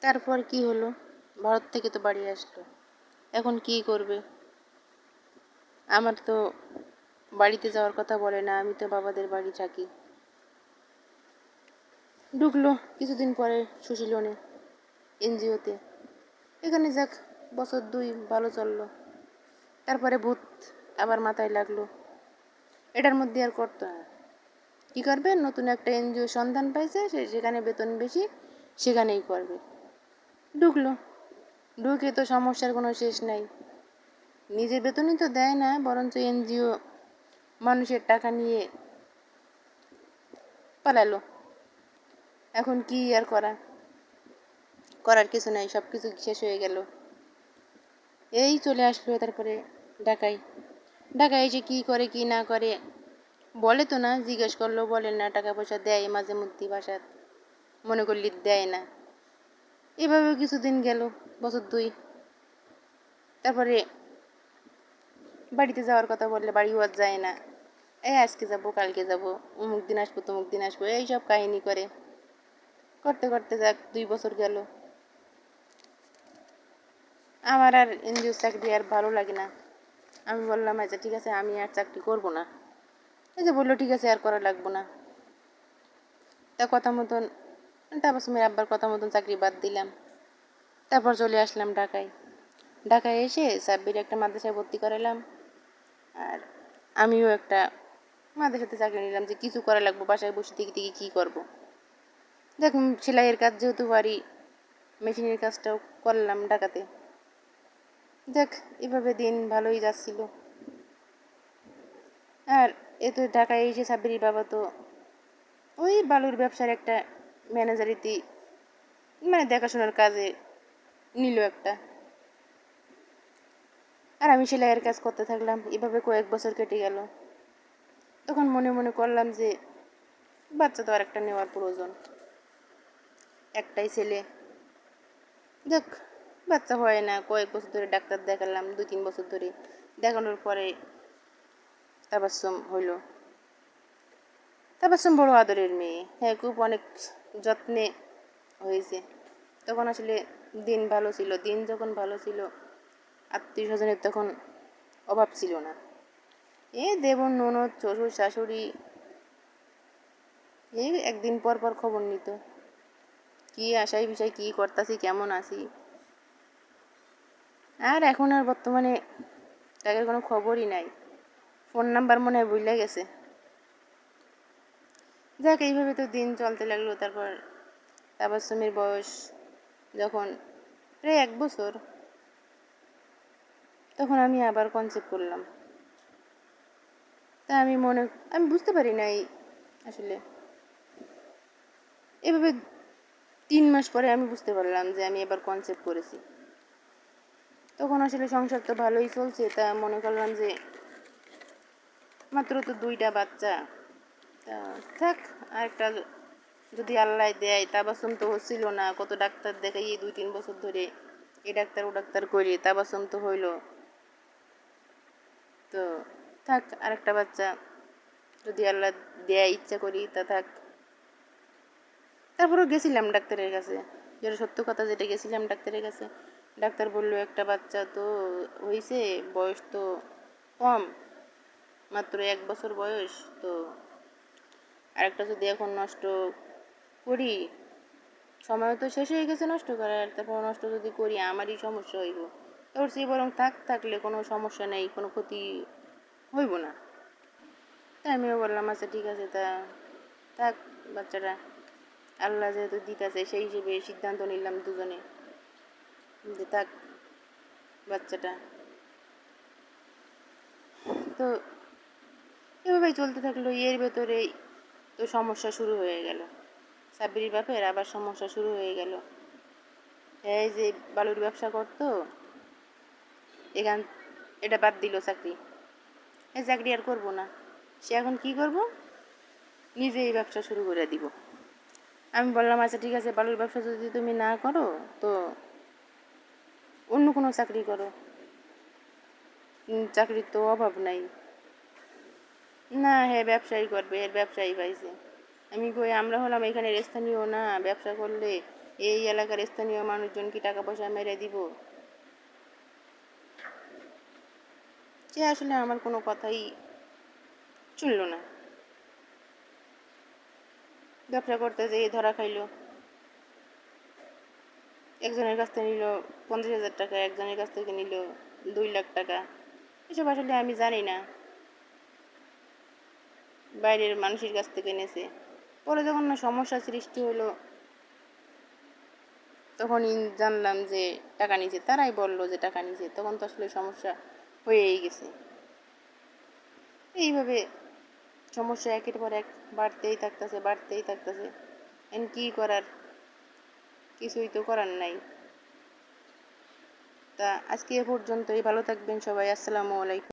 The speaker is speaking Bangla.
তারপর কি হলো? ভারত থেকে তো বাড়ি আসলো। এখন কি করবে? আমার তো বাড়িতে যাওয়ার কথা বলে না, আমি তো বাবাদের বাড়ি থাকি। ঢুকলো কিছুদিন পরে সুশীলনে, এনজিওতে। এখানে যাক, বছর দুই ভালো চলল। তারপরে ভূত আবার মাথায় লাগল। এটার মধ্যে আর করতো না। কী করবে? নতুন একটা এনজিও সন্ধান পাইছে, সে যেখানে বেতন বেশি, সেখানেই করবে। ঢুকলো। ঢুকে তো সমস্যার কোনো শেষ নাই। নিজের বেতনই তো দেয় না, বরঞ্চ এনজিও মানুষের টাকা নিয়ে পালালো। এখন কি আর করা? করার কিছু নাই সব কিছু শেষ হয়ে গেল। এই চলে আসলো তারপরে ঢাকায়। ঢাকায় এসে কী করে, কি না করে বলে তো না, জিজ্ঞেস করল, বলে না, টাকা পয়সা দেয় মাঝে মধ্যে বাসার মনে করলি দেয় না। এভাবে কিছুদিন গেল, বছর দুই। তারপরে বাড়িতে যাওয়ার কথা বললে বাড়ি আর যায় না। এই আজকে যাব, কালকে যাব, অমুক দিন আসব, তমুক দিন আসব এইসব কাহিনী করে। করতে করতে যাক, দুই বছর গেল। আমার আর এনজিও চাকরি আর ভালো লাগে না। আমি বললাম আচ্ছা ঠিক আছে, আমি আর চাকরি করব না। এই যে বলল, ঠিক আছে, আর করা লাগবো না। তা কথা মতন তারপর সুমের আব্বার কথা মতন চাকরি বাদ দিলাম। তারপর চলে আসলাম ঢাকায়। ঢাকায় এসে সাব্বির একটা মাদ্রাসায় ভর্তি করালাম। আর আমিও একটা মাদ্রাসাতে চাকরি নিলাম যে কিছু করা লাগবো, বাসায় বসে থেকে থেকে কী করব। দেখ, সেলাইয়ের কাজ যেহেতু পারি মেশিনের কাজটাও করলাম ঢাকাতে। দেখ, এভাবে দিন ভালোই যাচ্ছিল। আর এ তো ঢাকায় এসে সাব্বিরির বাবা তো ওই বালুর ব্যবসার একটা ম্যানেজারিতে মানে দেখাশোনার কাজে নিল একটা। আর আমি সেলাইয়ের কাজ করতে থাকলাম, এভাবে কয়েক বছর কেটে গেল। তখন মনে মনে করলাম যে বাচ্চা তো আর একটা নেওয়ার প্রয়োজন। একটাই ছেলে। দেখ বাচ্চা হয় না, কয়েক বছর ধরে ডাক্তার দেখালাম দু তিন বছর ধরে। দেখানোর পরে তাবাসম হইল। তাবাসম বড় আদরের মেয়ে। হ্যাঁ খুব অনেক যত্নে হয়েছে। তখন আসলে দিন ভালো ছিল। দিন যখন ভালো ছিল আত্মীয় স্বজনের তখন অভাব ছিল না। এ দেবন ননদ, শ্বশুর, শাশুড়ি এই একদিন পর পর খবর নিত। কি আশাই বিষয়, কি করতাছি, কেমন আছি? আর এখন আর বর্তমানে তাদের কোনো খবরই নাই। ফোন নাম্বার মনে হয় ভুলে গেছে। যাক, এইভাবে তো দিন চলতে লাগল। তারপর তাবাসমের বয়স যখন প্রায় এক বছর, তখন আমি আবার কনসেপ্ট করলাম। তা আমি মনে, আমি বুঝতে পারি নাই আসলে। এভাবে তিন মাস পরে আমি বুঝতে পারলাম যে আমি এবার কনসেপ্ট করেছি। তখন আসলে সংসার তো ভালোই চলছে, তা মনে করলাম যে মাত্র তো দুইটা বাচ্চা। থাক, আরেকটা যদি আল্লাহ দেয় তাবাসম তো হচ্ছিল না। কত ডাক্তার দেখাই দুই তিন বছর ধরে এ ডাক্তার ও ডাক্তার করে তাবাসম তো হইল। তো থাক, আরেকটা বাচ্চা যদি আল্লাহ দেয় ইচ্ছা করি, তা থাক। তারপরেও গেছিলাম ডাক্তারের কাছে। যেটা সত্য কথা যেটা, গেছিলাম ডাক্তারের কাছে। ডাক্তার বলল, একটা বাচ্চা তো হয়েছে বয়স তো কম, মাত্র এক বছর বয়স, তো আরেকটা যদি এখন নষ্ট করি, সময় তো শেষ হয়ে গেছে নষ্ট করার, তারপর নষ্ট যদি করি, আমারই সমস্যা হইব। তারপর সে বরং থাক, থাকলে কোনো সমস্যা নেই, কোনো ক্ষতি হইব না। তাই আমিও বললাম আচ্ছা ঠিক আছে, তা থাক বাচ্চাটা আল্লাহ যেহেতু দিতেছে, সেই হিসেবে সিদ্ধান্ত নিলাম দুজনে। যে থাক, বাচ্চাটা। তো এভাবেই চলতে থাকল। এর ভেতরেই তো সমস্যা শুরু হয়ে গেল। সাব্বির বাপের আবার সমস্যা শুরু হয়ে গেল। এই যে বালুর ব্যবসা করতো, এখান, এটা বাদ দিল চাকরি। এই চাকরি আর করব না। সে এখন কি করব? নিজেই ব্যবসা শুরু করে দিব। আমি বললাম আচ্ছা ঠিক আছে, বালুর ব্যবসা যদি তুমি না করো, তো অন্য কোনো চাকরি করো। চাকরির তো অভাব নাই। না হ্যাঁ ব্যবসায়ী করবে, এর ব্যবসায়ী পাইছে। আমি কই, আমরা হলাম এখানে স্থানীয়, না, ব্যবসা করলে এই এলাকার স্থানীয় মানুষজন কি টাকা পয়সা মেরে দিব? সে আসলে আমার কোনো কথাই শুনলো না। ব্যবসা করতে যেয়ে ধরা খাইলো। একজনের কাছ থেকে নিল পঞ্চাশ হাজার টাকা, একজনের কাছ থেকে নিল দুই লাখ টাকা। এসব আসলে আমি জানি না। বাইরের মানুষের কাছ থেকে এনেছে। পরে যখন না সমস্যা সৃষ্টি হলো তখন জানলাম যে টাকা নিয়েছে। তারাই বলল যে টাকা নিয়েছে। তখন তো আসলে সমস্যা হয়েই গেছে। এইভাবে সমস্যা একের পর এক বাড়তেই থাকতেছে বাড়তেই থাকতেছে। এন কি করার? কিছুই তো করার নাই। তা আজকে এ পর্যন্তই। ভালো থাকবেন সবাই। আসসালামু আলাইকুম।